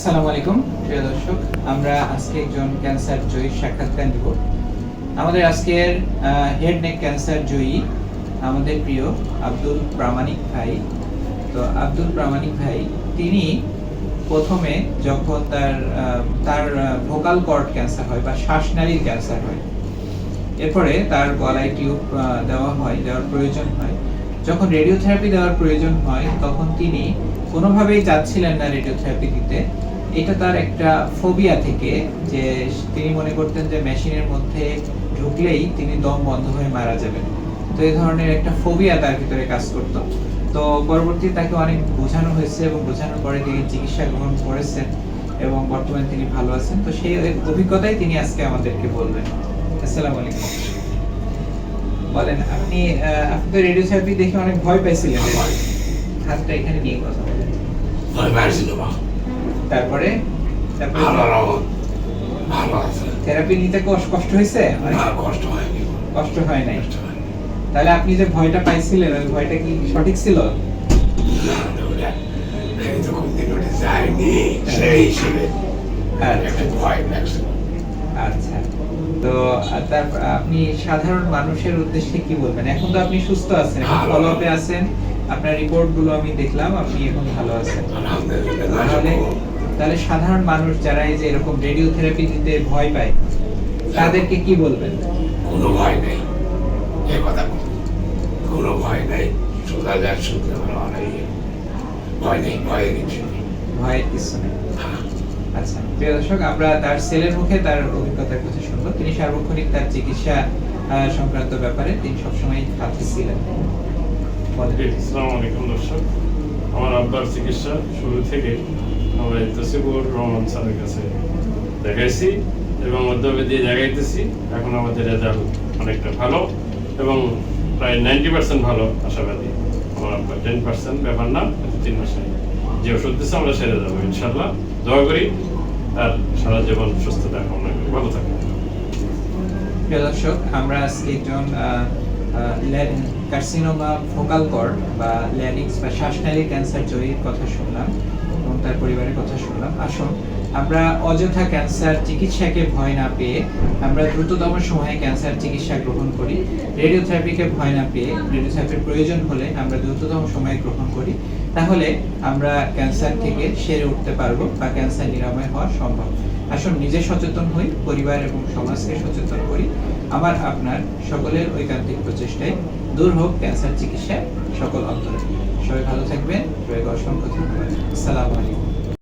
আসসালামু আলাইকুম, প্রিয় দর্শক। আমরা আজকে একজন ক্যান্সার জয়ীর সাক্ষাৎকার নিব। আমাদের আজকের হেড নেক ক্যান্সার জয়ী আমাদের প্রিয় আব্দুল প্রামাণিক ভাই। তো আব্দুল প্রামাণিক ভাই, তিনি প্রথমে যখন তার তার ভোকাল কর্ড ক্যান্সার হয় বা শ্বাসনালীর ক্যান্সার হয়, এরপরে তার গলায় টিউব দেওয়া হয়, দেওয়ার প্রয়োজন হয়। যখন রেডিওথেরাপি দেওয়ার প্রয়োজন হয়, তখন তিনি কোনোভাবেই চাচ্ছিলেন না রেডিওথেরাপি দিতে। এটা তার একটা ফোবিয়া থেকে যে তিনি মনে করতেন যে মেশিনের মধ্যে ঢুকলেই তিনি দম বন্ধ হয়ে মারা যাবেন। তো এই ধরনের একটা ফোবিয়া তার ভিতরে কাজ করত। তো পরবর্তী তাকে অনেক বোঝানো হয়েছে এবং বোঝানোর পরে তিনি চিকিৎসা গ্রহণ করেছেন এবং বর্তমানে তিনি ভালো আছেন। তো সেই অভিজ্ঞতাই তিনি আজকে আমাদেরকে বলবেন। আসসালামু আলাইকুম। বলেন, আপনি আপনি তো রেডিও থেরাপি দেখে অনেক ভয় পাইছিলেন। হাতটা এখানে নিয়ে কথা বলেন ভয় পাইছিল তারপরে? তারপরে? ভালো ভালো আছে। থেরাপি নিতে কষ্ট হয়েছে? কষ্ট হয়নি। কষ্ট হয় নাই? তাহলে আপনি যে ভয়টা পাইছিলেন ওই ভয়টা কি সঠিক ছিল? তো ভয় লাগছিল। আচ্ছা। তো আপনি সাধারণ মানুষের উদ্দেশ্যে কি বলবেন? এখন তো আপনি সুস্থ আছেন এখন ভালো। ফলো আপে আছেন। আপনার রিপোর্টগুলো আমি দেখলাম আপনি এখন ভালো আছেন। তাহলে তাহলে সাধারণ মানুষ যারা এই যে এরকম রেডিও থেরাপি দিতে ভয় পায় তাদেরকে কি বলবেন? কোনো ভয় নেই। এ কথা কোনো ভয় নেই। সোজা যার শুনতে ভালো অনেক ভয় নেই ভয়ের কিছু নেই। ভয়ের কিছু নেই। আচ্ছা প্রিয় দর্শক আমরা তার ছেলের মুখে তার অভিজ্ঞতার কথা শুনব। তিনি সার্বক্ষণিক তার চিকিৎসা সংক্রান্ত ব্যাপারে তিনি সবসময় সাথে ছিলেন। আসসালামু আলাইকুম দর্শক। আমার আব্বার চিকিৎসা শুরু থেকে আমরা তসিবুর রহমান স্যারের কাছে দেখাইছি এবং মধ্যমে দিয়ে দেখাইতেছি। এখন আমাদের রেজাল্ট অনেকটা ভালো এবং প্রায় নাইনটি পার্সেন্ট ভালো, আশাবাদী। আমার আব্বার টেন পার্সেন্ট, ব্যাপার না তিন মাসে যে ওষুধ দিচ্ছে আমরা সেরে যাব ইনশাল্লাহ দোয়া করি আর সারা জীবন সুস্থতা কামনা করি ভালো থাকবেন দর্শক, আমরা আজকে একজন কার্সিনোমা ফোকাল কর্ড বা ল্যারিক্স বা শ্বাসনালী ক্যান্সার জয়ীর কথা শুনলাম এবং তার পরিবারের কথা শুনলাম। আসুন, আমরা অযথা ক্যান্সার চিকিৎসাকে ভয় না পেয়ে আমরা দ্রুততম সময়ে ক্যান্সার চিকিৎসা গ্রহণ করি। রেডিওথেরাপিকে ভয় না পেয়ে রেডিওথেরাপির প্রয়োজন হলে আমরা দ্রুততম সময়ে গ্রহণ করি। তাহলে আমরা ক্যান্সার থেকে সেরে উঠতে পারব বা ক্যান্সার নিরাময় হওয়া সম্ভব। আসুন নিজে সচেতন হই, পরিবার এবং সমাজকে সচেতন করি। আমার, আপনার সকলের ঐকান্তিক প্রচেষ্টায় দূর হোক ক্যান্সার চিকিৎসা সকল অন্তরে। সবাই ভালো থাকবেন। সবাইকে অসংখ্য ধন্যবাদ। আসসালামু আলাইকুম।